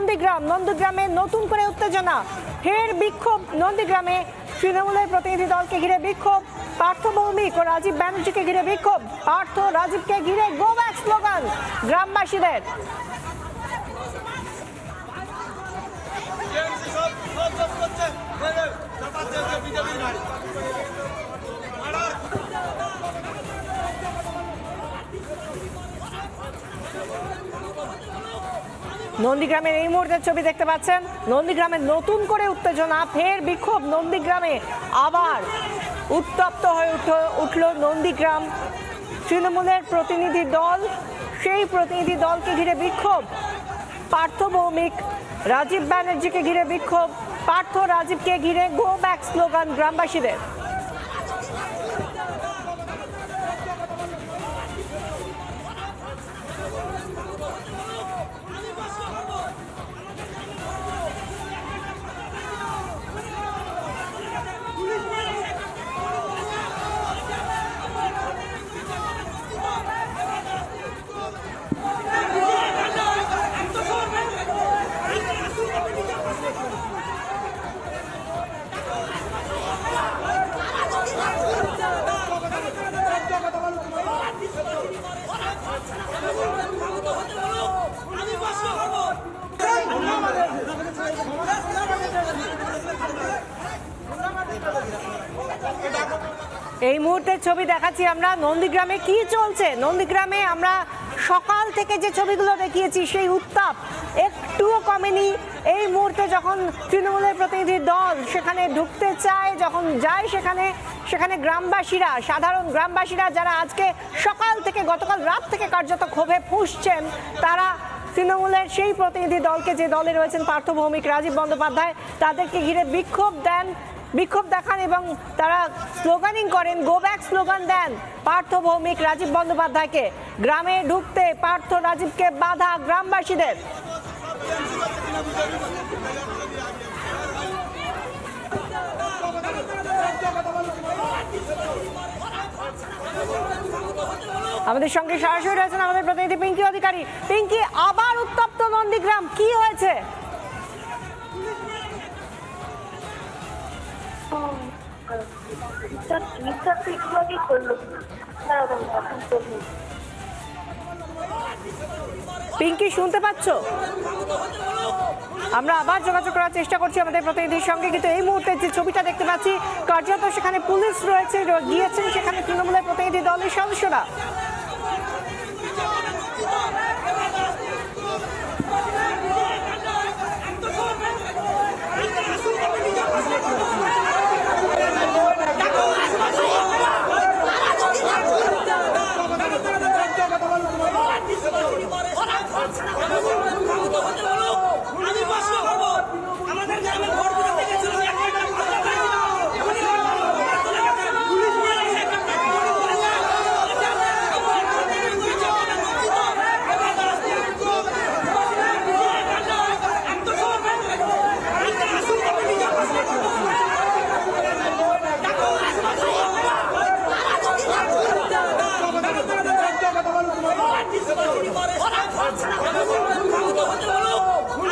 নন্দীগ্রাম। নন্দীগ্রামে নতুন করে উত্তেজনা। ফের বিক্ষোভ। নন্দীগ্রামে তৃণমূলের প্রতিনিধি দলকে ঘিরে বিক্ষোভ। পার্থ ভৌমিক ও রাজীব ব্যানার্জিকে ঘিরে বিক্ষোভ। পার্থ রাজীবকে ঘিরে গো ব্যাক স্লোগান গ্রামবাসীদের। নন্দীগ্রামের এই মুহূর্তের ছবি দেখতে পাচ্ছেন। নন্দীগ্রামে নতুন করে উত্তেজনা, ফের বিক্ষোভ। নন্দীগ্রামে আবার উত্তপ্ত হয়ে উঠল উঠল নন্দীগ্রাম। তৃণমূলের প্রতিনিধি দল, সেই প্রতিনিধি দলকে ঘিরে বিক্ষোভ। পার্থ ভৌমিক, রাজীব ব্যানার্জিকে ঘিরে বিক্ষোভ। পার্থ রাজীবকে ঘিরে গো ব্যাক স্লোগান গ্রামবাসীদের। এই মুহূর্তের ছবি দেখাচ্ছি আমরা। নন্দীগ্রামে কি চলছে? নন্দীগ্রামে আমরা সকাল থেকে যে ছবিগুলো দেখিয়েছি, সেই উত্তাপ একটুও কমেনি। এই মুহূর্তে যখন তৃণমূলের প্রতিনিধি দল সেখানে ঢুকতে চায়, যখন যায় সেখানে সেখানে গ্রামবাসীরা, সাধারণ গ্রামবাসীরা যারা আজকে সকাল থেকে, গতকাল রাত থেকে কার্যত ক্ষোভে ফুঁসছেন, তারা তৃণমূলের সেই প্রতিনিধি দলকে যে দলে রয়েছেন পার্থ ভৌমিক, রাজীব বন্দ্যোপাধ্যায়, তাদেরকে ঘিরে বিক্ষোভ দেন। বিক্ষোভ দেখান এবং তারা স্লোগানিং করেন গো ব্যাক স্লোগান দেন পার্থ ভৌমিক রাজীব বন্দ্যোপাধ্যায়কে। গ্রামে ঢুকতে পার্থ রাজীবকে বাধা গ্রামবাসীদের। আমাদের সঙ্গে সরাসরি রয়েছেন আমাদের প্রতিনিধি পিঙ্কি অধিকারী। পিঙ্কি, আবার উত্তপ্ত নন্দীগ্রাম, কি হয়েছে? পিঙ্কি শুনতে পাচ্ছ? আমরা আবার যোগাযোগ করার চেষ্টা করছি আমাদের প্রতিনিধির সঙ্গে, কিন্তু এই মুহূর্তে যে ছবিটা দেখতে পাচ্ছি, কার্যত সেখানে পুলিশ রয়েছে, গিয়েছেন সেখানে তৃণমূলের প্রতিনিধি দলের সদস্যরা আমি প্রশ্ন করব আমাদের গ্রামের ভোট দিতে গেছিল একটা কথা বলে দাও। এখনই বলো, তুলে গেছে। পুলিশ নিয়ে গেছে একটা টাকা করে বলে দাও। এটা আমরা আমার প্রতিনিধি দুই জনের মধ্যে তো এবার রাস্তায় একটু একটু সময় পেয়ে গেল। একটা আসল কমিটি যখন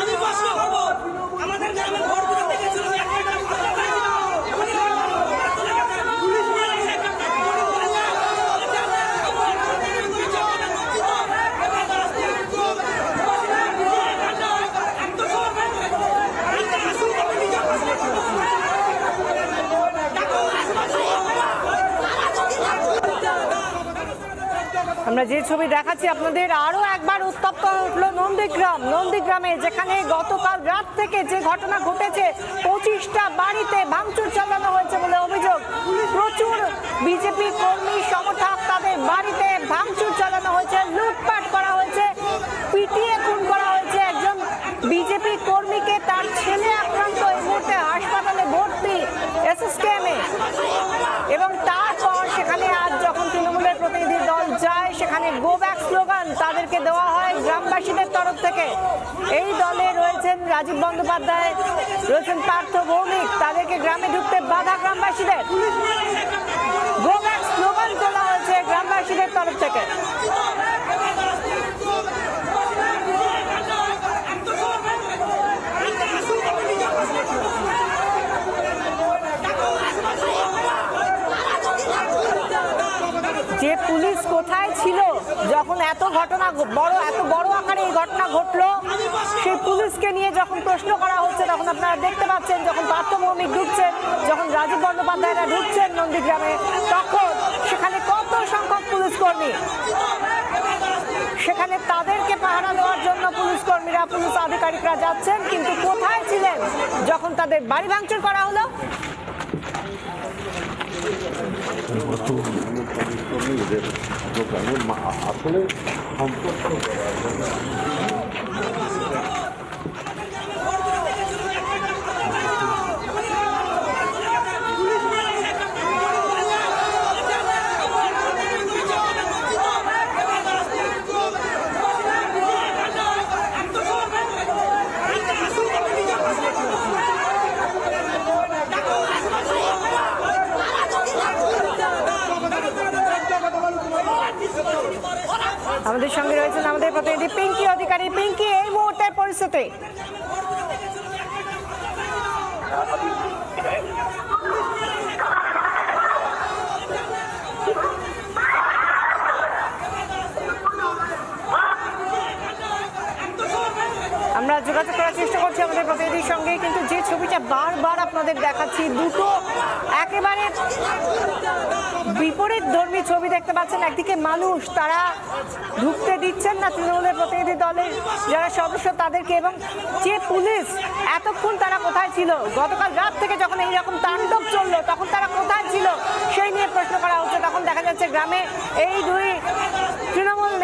আমি প্রশ্ন করব আমাদের গ্রামের ভোট দিতে গেছিল একটা কথা বলে দাও। এখনই বলো, তুলে গেছে। পুলিশ নিয়ে গেছে একটা টাকা করে বলে দাও। এটা আমরা আমার প্রতিনিধি দুই জনের মধ্যে তো এবার রাস্তায় একটু একটু সময় পেয়ে গেল। একটা আসল কমিটি যখন আমরা যে ছবি দেখাচ্ছি আপনাদের আরও একবার উত্তপ্ত উঠল নন্দীগ্রাম। নন্দীগ্রামে যেখানে গতকাল রাত থেকে যে ঘটনা ঘটেছে, পঁচিশটা বাড়িতে ভাঙচুর চালানো হয়েছে বলে অভিযোগ। প্রচুর বিজেপি কর্মী, সমর্থক তাদের বাড়িতে ভাঙচুর চালানো হয়েছে, লুটপাট করা হয়েছে পিটিয়ে খুন করা হয়েছে একজন বিজেপি কর্মীকে তার ছেলে আক্রান্ত এই মুহূর্তে হাসপাতালে ভর্তি এসএসকেএমে এবং তারপর সেখানে আজ যখন তৃণমূলের প্রতিনিধি দল যায় সেখানে গো ব্যাক স্লোগান তাদেরকে দেওয়া হয় গ্রামবাসীদের তরফ থেকে এই দলে রয়েছেন রাজীব বন্দ্যোপাধ্যায়, রয়েছেন পার্থ ভৌমিক। তাদেরকে গ্রামে ঢুকতে বাধা গ্রামবাসীদের। গোব্যাক স্লোগান তোলা হয়েছে গ্রামবাসীদের তরফ থেকে একটু সময় পেয়ে গেল। যখন এত ঘটনা বড়, এত বড় আকারে এই ঘটনা ঘটলো, সেই পুলিশকে নিয়ে যখন প্রশ্ন করা হচ্ছে, তখন আপনারা দেখতে পাচ্ছেন, যখন পার্থ মৌমিক ঢুকছেন যখন রাজীব বন্দ্যোপাধ্যায়রা ঢুকছেন নন্দীগ্রামে, তখন সেখানে কত সংখ্যক পুলিশ কর্মী? সেখানে তাদেরকে পাহারা দেওয়ার জন্য পুলিশ কর্মীরা, পুলিশ আধিকারিকরা যাচ্ছেন, কিন্তু কোথায় ছিলেন? যখন তাদের বাড়ি ভাঙচুর করা হলো আসলে সম্পর্ক আমাদের সঙ্গে রয়েছেন আমাদের প্রতিনিধি পিঙ্কি অধিকারী। পিঙ্কি এই মুহূর্তের পরিস্থিতি আমরা যোগাযোগ করার আমাদের প্রতিনিধির সঙ্গে, কিন্তু যে ছবিটা বারবার আপনাদের দেখাচ্ছি, দুটো একেবারে বিপরীত ধর্মী ছবি দেখতে পাচ্ছেন। একদিকে মানুষ, তারা ঢুকতে দিচ্ছেন না তৃণমূলের প্রতিনিধি দলের যারা সদস্য তাদেরকে, এবং যে পুলিশ এতক্ষণ তারা কোথায় ছিল? গতকাল রাত থেকে যখন এইরকম তাণ্ডব চলল, তখন তারা কোথায় ছিল? সেই নিয়ে প্রশ্ন করা হচ্ছে। তখন দেখা যাচ্ছে গ্রামে এই দুই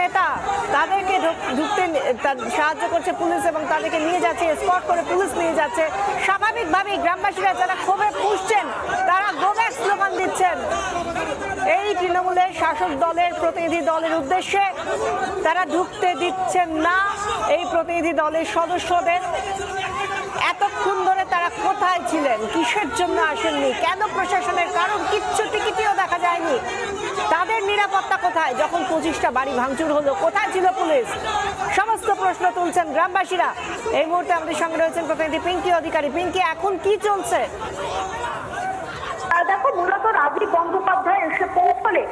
নেতা, তাদেরকে ঢুকতে সাহায্য করছে পুলিশ এবং তাদেরকে নিয়ে যাচ্ছে স্পট করে পুলিশ নিয়ে যাচ্ছে। স্বাভাবিকভাবেই গ্রামবাসীরা যারা ক্ষোভে পুষছেন, তারা গোব্যাক স্লোগান দিচ্ছেন। এই তৃণমূলের শাসক দলের প্রতিনিধি দলের উদ্দেশ্যে তারা ঢুকতে দিচ্ছেন না এই প্রতিনিধি দলের সদস্যদের। এতক্ষণ ধরে তারা কোথায় ছিলেন? কিসের জন্য আসেননি? কেন প্রশাসনের কারণ কিচ্ছু টিকিটিও দেখা যায়নি? তাদের নিরাপত্তা কোথায়? যখন পঁচিশটা বাড়ি ভাঙচুর হলো, কোথায় ছিল পুলিশ? সমস্ত প্রশ্ন তুলছেন গ্রামবাসীরা। এই মুহূর্তে আমাদের সঙ্গে রয়েছেন প্রতিনিধি পিঙ্কি অধিকারী। পিঙ্কি, এখন কি চলছে? দেখো, মূলত রাজীব বন্দ্যোপাধ্যায় এসে পৌঁছলে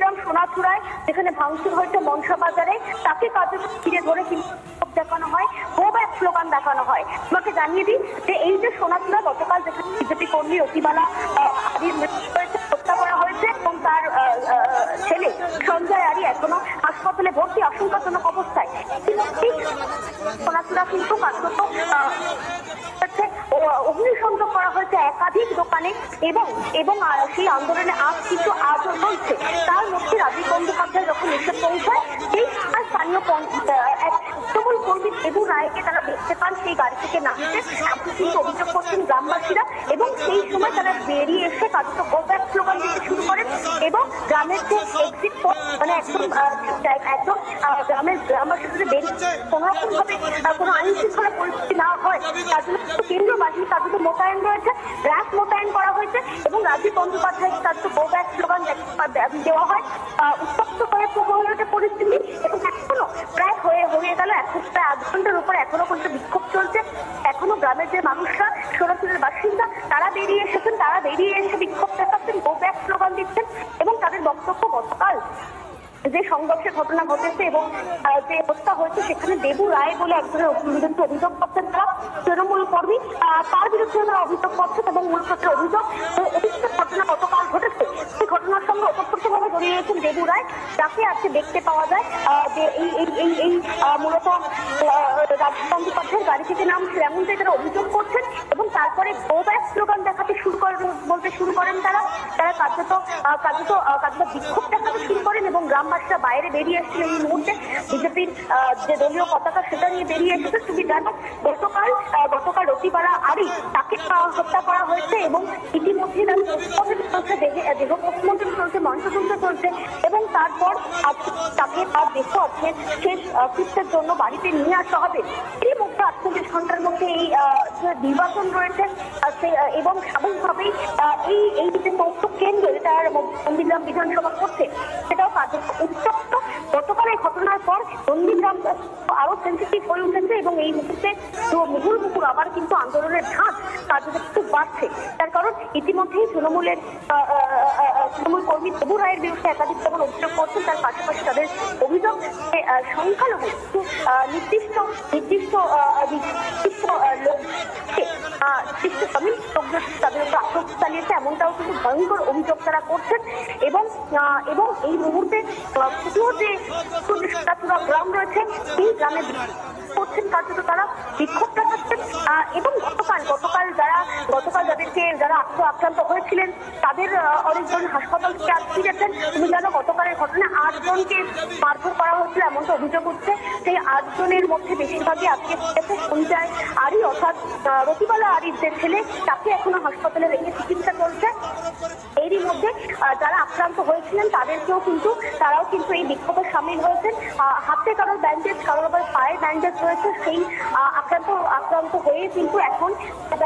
গ্রাম সোনাচূড়ায়, যেখানে ভাঙচুর হয়েছে মনসা বাজারে, তাকে কাজে ফিরে ধরে কিন্তু বিক্ষোভ দেখানো হয় গো ব্যাক স্লোগান দেখানো হয়। তোমাকে জানিয়ে দিই যে এই যে সোনাচূড়া গতকাল যেখানে বিজেপি কর্মী অতিমালা আহ, আদির মৃত্যু হয়েছে হত্যা করা হয়েছে এবং তার ছেলে সঞ্জয় আরি এখনও হাসপাতালে ভর্তি আশঙ্কাজনক অবস্থায়। সোনাচূড়া কিন্তু কার্যত অগ্নিসংযোগ করা হয়েছে একাধিক দোকানে এবং এবং সেই আন্দোলনে আজ কিছু আজও চলছে। তার মধ্যে রাজীব বন্দ্যোপাধ্যায় যখন এসে পৌঁছায় সেই স্থানীয় পঞ্চ- আহ, এক তৃণমূল কর্মী দেবু রায়কে তারা দেখতে পান সেই গাড়ি থেকে নামতে। এমন কিন্তু অভিযোগ করছেন গ্রামবাসীরা এবং সেই সময় তারা বেরিয়ে এসে কার্যত গোব্যাক স্লোগান দিতে শুরু করেন এবং গ্রামের যে এক্সিট মানে একদম একদম গ্রামের গ্রামবাসীদের বেরিয়ে কোনো রকম ভাবে কোনো আইন শৃঙ্খলা পরিস্থিতি না হয়, তার জন্য কেন্দ্রীয় বাহিনী মোতায়েন রয়েছে। র্যাব মোতায়েন করা হয়েছে এবং রাজীব বন্দ্যোপাধ্যায় তার তো গো ব্যাক স্লোগান দেওয়া হয় উত্তপ্ত হয়ে প্রবল পরিস্থিতি এবং এখনও প্রায় হয়ে হয়ে গেল এখন প্রায় আধ ঘণ্টার উপর এখনও পর্যন্ত বিক্ষোভ চলছে। এখনও গ্রামের যে মানুষরা সোনাচুরের বাসিন্দা, তারা বেরিয়ে এসেছেন, তারা বেরিয়ে এসে বিক্ষোভ দেখাচ্ছেন গো ব্যাক স্লোগান দিচ্ছেন এবং তাদের বক্তব্য গতকাল যে সংঘর্ষের ঘটনা ঘটেছে এবং যে হত্যা হয়েছে সেখানে দেবু রায় বলে একজনের বিরুদ্ধে অভিযোগ করছেন তারা, তৃণমূল কর্মী তার বিরুদ্ধে তারা অভিযোগ করছেন এবং মূল ক্ষেত্রে অভিযোগ, যে ঘটনা গতকাল ঘটেছে। সেই ঘটনার সঙ্গে ওতপ্রোতভাবে জড়িয়ে রয়েছেন দেবু রায়, যাকে আজকে দেখতে পাওয়া যায় যে এই এই এই এই মূলত রাজীব বন্দ্যোপাধ্যায়ের গাড়ি থেকে নামছিল এমনটাই তারা অভিযোগ করছেন এবং তারপরে গো স্লোগান দেখাতে শুরু করেন, বলতে শুরু করেন তারা। তারা কার্যত কার্যত কার্যত বিক্ষোভ দেখাতে শুরু করেন এবং গ্রামবাসীরা বাইরে বেরিয়ে এসেছেন এই মুহূর্তে। বিজেপির যে দলীয় পতাকা সেটা নিয়ে বেরিয়ে এসেছে। তুমি জানো, গতকাল গতকাল রতিবারা আরি তাকে হত্যা করা হয়েছে এবং ইতিমধ্যে তার চলছে, দেহে পোস্টমর্টম চলছে ময়নাতদন্ত চলছে এবং তারপর তাকে তার দেহ আজকে শেষ কৃত্যের জন্য বাড়িতে নিয়ে আসা হবে। এর মধ্যে আটচল্লিশ ঘণ্টার মধ্যে এই আহ, যে নির্বাচন রয়েছে এবং স্বাভাবিকভাবেই এই এই যে তথ্য কেন্দ্র যেটা নন্দীগ্রাম বিধানসভা করছে, সেটাও কার্যক্রম উত্তপ্ত। গতকাল এই ঘটনার পর নন্দীগ্রাম আরও সেন্সিটিভ হয়ে উঠেছে এবং এই মুহূর্তে মুহুর মুহুর আবার কিন্তু আন্দোলনের ঝাঁজ কার্যত খুব বাড়ছে। তার কারণ ইতিমধ্যেই তৃণমূলের তৃণমূল কর্মী তবু রায়ের বিরুদ্ধে একাধিক যেমন অভিযোগ করছেন তার পাশাপাশি তাদের অভিযোগ সংখ্যালঘু কিছু নির্দিষ্ট নির্দিষ্ট নির্দিষ্ট আহ, নির্দিষ্ট তামিল লোকজন তাদের উপর আক্রমণ চালিয়েছে এমনটাও কিন্তু ভয়ঙ্কর অভিযোগ তারা করছেন এবং এবং এই মুহূর্তে আহ, যে গ্রাম রয়েছে এই গ্রামে করছেন কার্যত তারা বিক্ষোভ দেখাচ্ছেন এবং গতকাল গতকাল যারা, গতকাল যাদেরকে যারা আক্র আক্রান্ত হয়েছিলেন, তাদের অনেকজন হাসপাতাল থেকে আজ ফিরেছেন তুমি জানো, গতকালের ঘটনায় আটজনকে মারধর করা হয়েছিল, এমনটা অভিযোগ উঠছে। সেই আটজনের মধ্যে বেশিরভাগই আজকে ফিরেছে সঞ্জয় আরি, অর্থাৎ রতিবালা আরির যে ছেলে, তাকে এখনও হাসপাতালে রেখে চিকিৎসা চলছে। যারা আক্রান্ত হয়েছিলেন, তাদেরকেও কিন্তু, তারাও কিন্তু এই বিক্ষোভে সামিল হয়েছেন। হাতে কারোর ব্যান্ডেজ কারোর আবার পায়ে ব্যান্ডেজ রয়েছে, সেই আক্রান্ত আক্রান্ত হয়ে কিন্তু এখন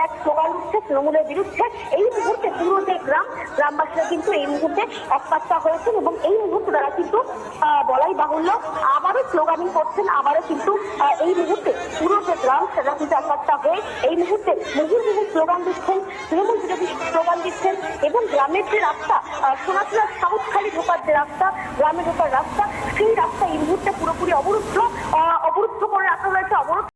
এক স্লোগান উঠছে তৃণমূলের বিরুদ্ধে এই মুহূর্তে পুরো যে গ্রাম, গ্রামবাসীরা কিন্তু এই মুহূর্তে একপাত্তা হয়েছেন এবং এই মুহূর্তে তারা কিন্তু বলাই বাহুল্য আবারও স্লোগানিং করছেন, আবারও কিন্তু এই মুহূর্তে পুরো যে গ্রাম সেটা কিন্তু একপাত্তা হয়ে এই মুহূর্তে মুহুর মুহুর স্লোগান দিচ্ছেন, তৃণমূল বিরোধী স্লোগান দিচ্ছেন এবং গ্রামের যে রাস্তা সোনাচুরা সাউথখালি ঢোকার যে রাস্তা, গ্রামে ঢোকার রাস্তা, সেই রাস্তা এই মুহূর্তে পুরোপুরি অবরুদ্ধ অবরুদ্ধ করে রাখা হয়েছে অবরোধ